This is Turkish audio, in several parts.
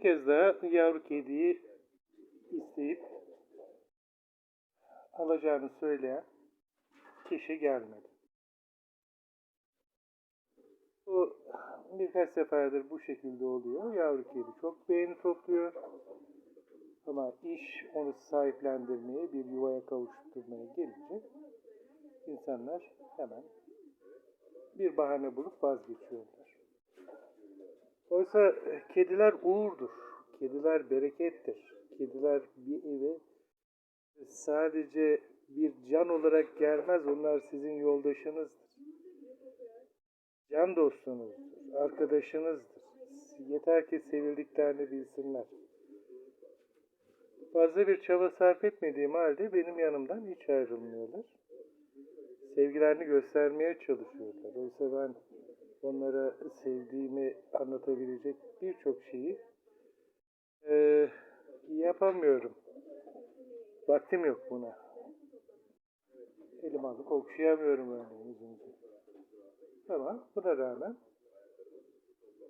kez daha yavru kediyi isteyip alacağını söyleyen kişi gelmedi. Bu birkaç seferdir bu şekilde oluyor. Yavru kedi çok beğeni topluyor. Ama iş onu sahiplendirmeye, bir yuvaya kavuşturmaya gelince insanlar hemen bir bahane bulup vazgeçiyorlar. Oysa e, kediler uğurdur. Kediler berekettir. Kediler bir eve sadece bir can olarak gelmez. Onlar sizin yoldaşınızdır. Can dostunuzdur. Arkadaşınızdır. Yeter ki sevildiklerini bilsinler. Fazla bir çaba sarf etmediğim halde benim yanımdan hiç ayrılmıyorlar. Sevgilerini göstermeye çalışıyorlar. Oysa ben onlara sevdiğimi anlatabilecek birçok şeyi eee, yapamıyorum. Vaktim yok buna. Elim alıp okşayamıyorum öyle yüzünüzü. Ama buna rağmen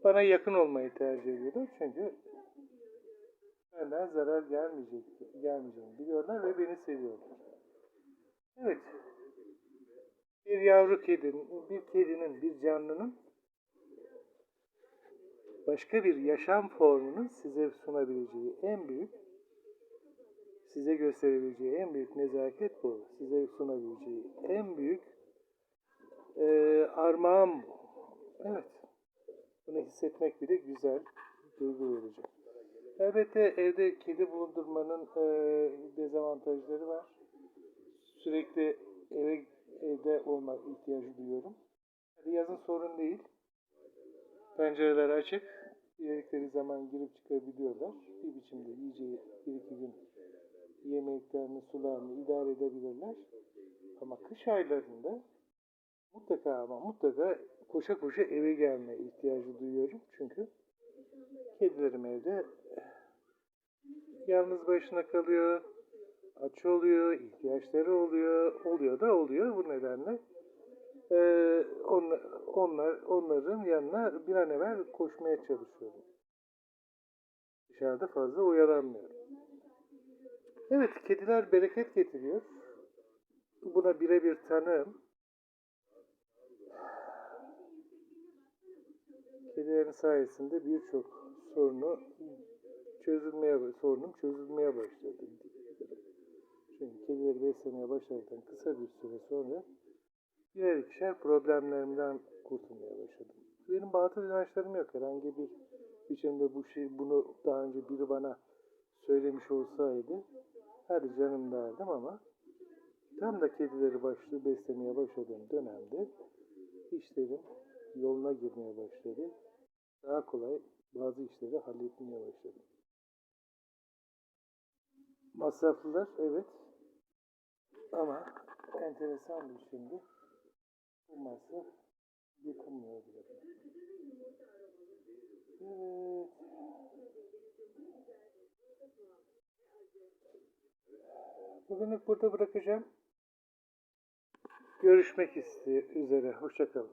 bana yakın olmayı tercih ediyorlar. Çünkü benden zarar gelmeyecek, gelmeyeceğini biliyorlar ve beni seviyorlar. Evet. Bir yavru kedinin, bir kedinin, bir canlının başka bir yaşam formunu size sunabileceği en büyük, size gösterebileceği en büyük nezaket bu. Size sunabileceği en büyük eee armağan bu. Evet. Bunu hissetmek bile güzel, duygu verici. Elbette evde kedi bulundurmanın eee, dezavantajları var. Sürekli eve evde olmak ihtiyacı duyuyorum. Yazın sorun değil. Pencereler açık. Diledikleri zaman girip çıkabiliyorlar. Bir biçimde yiyeceği bir iki gün yemeklerini, sularını idare edebilirler. Ama kış aylarında mutlaka ama mutlaka koşa koşa eve gelme ihtiyacı duyuyorum. Çünkü kedilerim evde yalnız başına kalıyor, aç oluyor, ihtiyaçları oluyor, oluyor da oluyor. Bu nedenle eee, onlar, onlar, onların yanına bir an evvel koşmaya çalışıyorum. Dışarıda fazla oyalanmıyorum. Evet, kediler bereket getiriyor. Buna birebir tanığım. Kedilerin sayesinde birçok sorunu çözülmeye, sorunum çözülmeye başladı. Çünkü kedileri beslemeye başladıktan kısa bir süre sonra birer ikişer problemlerimden kurtulmaya başladım. Benim batıl inançlarım yok. Herhangi bir biçimde bu şey, bunu daha önce biri bana söylemiş olsaydı hadi canım derdim ama tam da kedileri başlı beslemeye başladığım dönemde işlerim yoluna girmeye başladı. Daha kolay bazı işleri halletmeye başladım. Masraflılar evet ama enteresan bir şimdi masraf yıkılmıyor bile. Evet. Bugünlük burada bırakacağım. Görüşmek üzere. Hoşçakalın.